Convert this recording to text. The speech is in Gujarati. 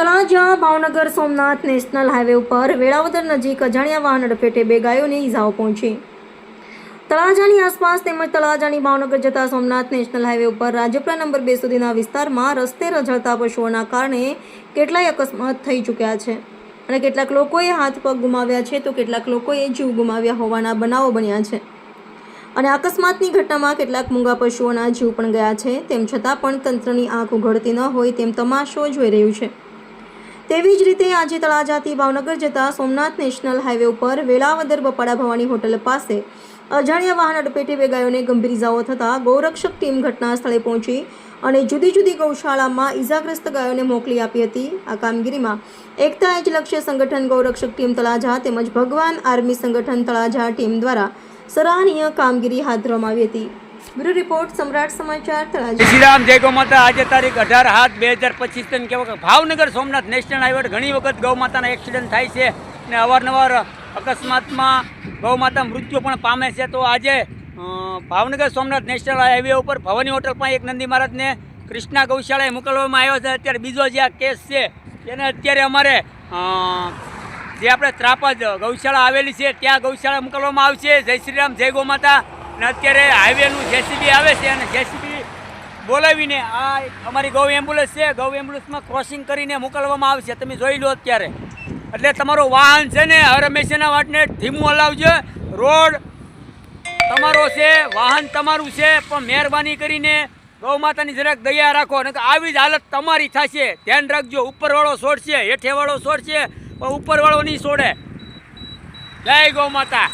તળાજા ભાવનગર સોમનાથ નેશનલ હાઈવે ઉપર વેળાવદર નજીક અજાણ્યા વાહન અડફેટે બે ગાયોને ઈજાઓ પહોંચી. તળાજાની આસપાસ તેમજ તળાજાની ભાવનગર જતા સોમનાથ નેશનલ હાઈવે ઉપર રાજપરા નંબર બે સુધીના વિસ્તારમાં રસ્તે રઝળતા પશુઓના કારણે કેટલાય અકસ્માત થઈ ચૂક્યા છે અને કેટલાક લોકોએ હાથ પગ ગુમાવ્યા છે તો કેટલાક લોકોએ જીવ ગુમાવ્યા હોવાના બનાવો બન્યા છે. અને અકસ્માતની ઘટનામાં કેટલાક મૂંગા પશુઓના જીવ પણ ગયા છે તેમ છતાં પણ તંત્રની આંખ ઉઘડતી ન હોય તેમ તમાશો જોઈ રહ્યું છે. તેવી જ રીતે આજે તળાજાથી ભાવનગર જતા સોમનાથ નેશનલ હાઈવે ઉપર વેળાવદર બપાડા ભવાની હોટલ પાસે અજાણ્યા વાહન અડપેટી બે ગાયોને ગંભીર ઇજાઓ થતાં ગૌરક્ષક ટીમ ઘટના સ્થળે પહોંચી અને જુદી જુદી ગૌશાળામાં ઇજાગ્રસ્ત ગાયોને મોકલી આપી હતી. આ કામગીરીમાં એકતા એજ લક્ષ્ય સંગઠન ગૌરક્ષક ટીમ તળાજા તેમજ ભગવાન આર્મી સંગઠન તળાજા ટીમ દ્વારા સરાહનીય કામગીરી હાથ ધરવામાં આવી હતી. બ્યુરો રિપોર્ટ સમ્રાટ સમાચાર તળાજા. જય શ્રી રામ જય ગૌ આજે તારીખ અઢાર સાત બે હજાર પચીસ તને કેવા ભાવનગર સોમનાથ નેશનલ હાઈવે ઘણી વખત ગૌ માતાના એક્સિડન્ટ થાય છે અને અવારનવાર અકસ્માતમાં ગૌ માતા મૃત્યુ પણ પામે છે. તો આજે ભાવનગર સોમનાથ નેશનલ હાઈવે ઉપર ભવાની હોટલ પણ એક નંદી મહારાજને કૃષ્ણા ગૌશાળાએ મોકલવામાં આવ્યો છે. અત્યારે બીજો જે આ કેસ છે તેને અત્યારે અમારે જે આપણે ત્રાપજ ગૌશાળા આવેલી છે, ત્યાં ગૌશાળા મોકલવામાં આવશે. જય શ્રી રામ, જય ગૌ માતા અને અત્યારે હાઈવેનું જેસીબી આવે છે અને જેસીબી બોલાવીને આ અમારી ગૌ એમ્બ્યુલન્સ છે. ગૌ એમ્બ્યુલન્સમાં ક્રોસિંગ કરીને મોકલવામાં આવશે. તમે જોઈ લો અત્યારે. એટલે તમારું વાહન છે ને હર હંમેશાના વાટને ધીમું હલાવજો. રોડ તમારો છે, વાહન તમારું છે, પણ મહેરબાની કરીને ગૌ માતાની જરાક દયા રાખો. અને આવી જ હાલત તમારી થશે. ધ્યાન રાખજો, ઉપરવાળો છોડશે, હેઠેવાળો છોડશે, પણ ઉપરવાળો નહીં છોડે. જય ગૌ માતા.